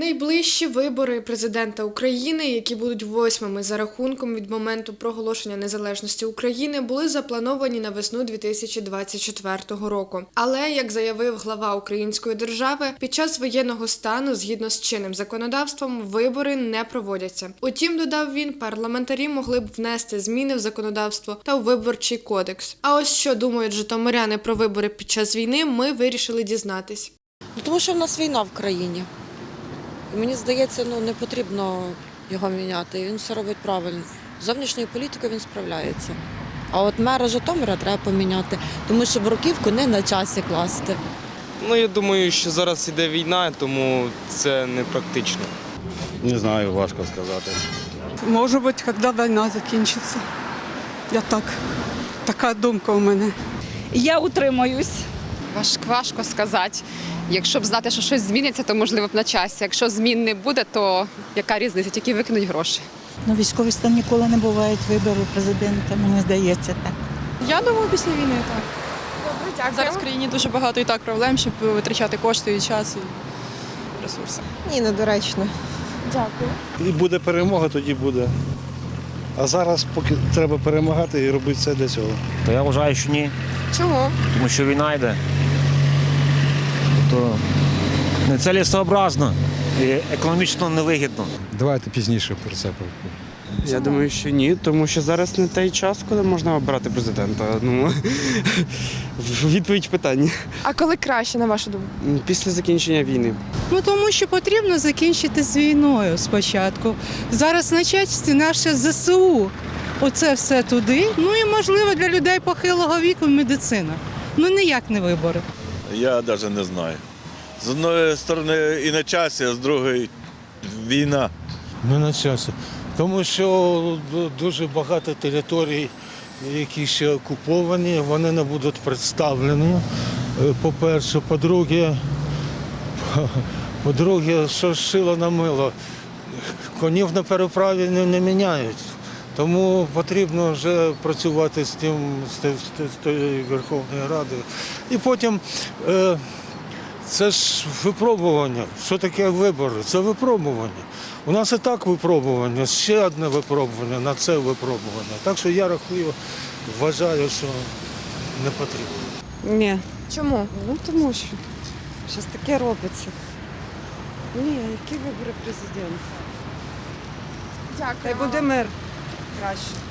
Найближчі вибори президента України, які будуть восьмими за рахунком від моменту проголошення незалежності України, були заплановані на весну 2024 року. Але як заявив глава української держави, під час воєнного стану, згідно з чинним законодавством, вибори не проводяться. Утім, додав він, парламентарі могли б внести зміни в законодавство та у виборчий кодекс. А ось що думають житомиряни про вибори під час війни, ми вирішили дізнатись. Ну, Тому що в нас війна в країні. І мені здається, ну не потрібно його міняти. Він все робить правильно. З Зовнішньою політикою він справляється. А от мера Житомира треба поміняти, тому що бруківку не на часі класти. Ну, я думаю, що зараз іде війна, тому це не практично. Не знаю, важко сказати. Може бути, коли війна закінчиться. Я так. Така думка у мене. Я утримуюсь. Важ, важко сказати. Якщо б знати, що щось зміниться, то можливо б на часі. Якщо змін не буде, то яка різниця? Тільки викинуть гроші. Ну, військовий стан ніколи не бувають виборів президента, мені здається так. Я думаю, після війни так. Зараз в країні дуже багато і так проблем, щоб витрачати кошти і час, і ресурси. Ні, недоречно. Дякую. І буде перемога, тоді буде. А зараз поки треба перемагати і робити все для цього. То я вважаю, що ні. Чому? Тому що війна йде. То нецелесообразно і економічно невигідно. Давайте пізніше про це Я думаю, що ні, тому що зараз не той час, коли можна обрати президента. Ну, відповідь питання. А коли краще, на вашу думку? Після закінчення війни. Ну тому що потрібно закінчити з війною спочатку. Зараз на часі наше ЗСУ. Оце все туди. Ну і можливо для людей похилого віку медицина. Ну ніяк не вибори. Я навіть не знаю. З одної сторони і на часі, а з другої війна. Не на часі. Тому що дуже багато територій, які ще окуповані, вони не будуть представлені. Е, По-перше, по-друге, по-друге, що шило на мило, конів на переправі не, не міняють. Тому потрібно вже працювати з тим, з, з з тією Верховною Радою. І потім е, це ж випробування. Що таке вибори? Це випробування. У нас і так випробування, ще одне випробування на це випробування. Так що я рахую, вважаю, що не потрібно. Ні. Чому? Ну тому що щось таке робиться. Ні, які вибори президента? Дякую. Хай буде мир краще.